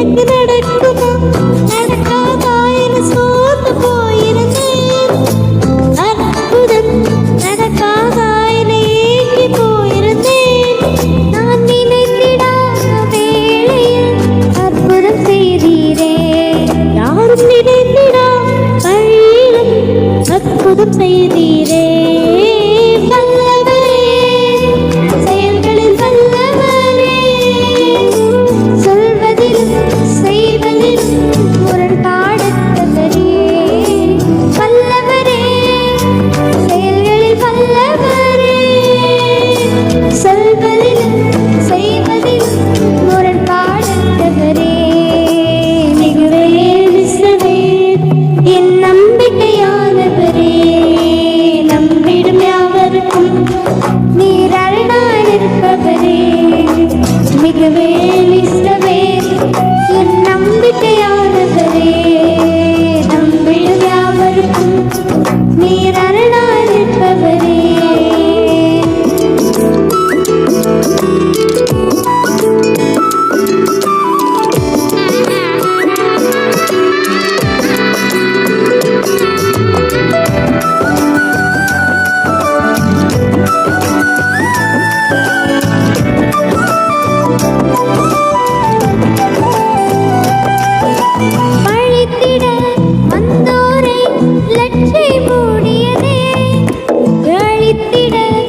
எனக்கு நடக்குமா நடக்காதா என சோர்ந்து போயிருந்தேன் அற்புதம் நடக்காதா என ஏங்கி போயிருந்தேன் நான் நினைத்திடாத வேளையில் அற்புதம் செய்தீரே யாரும் நினைத்திடா வழியிலும் அற்புதம் செய்தீரே ಸ್ವಲ್ಪ கட்டிட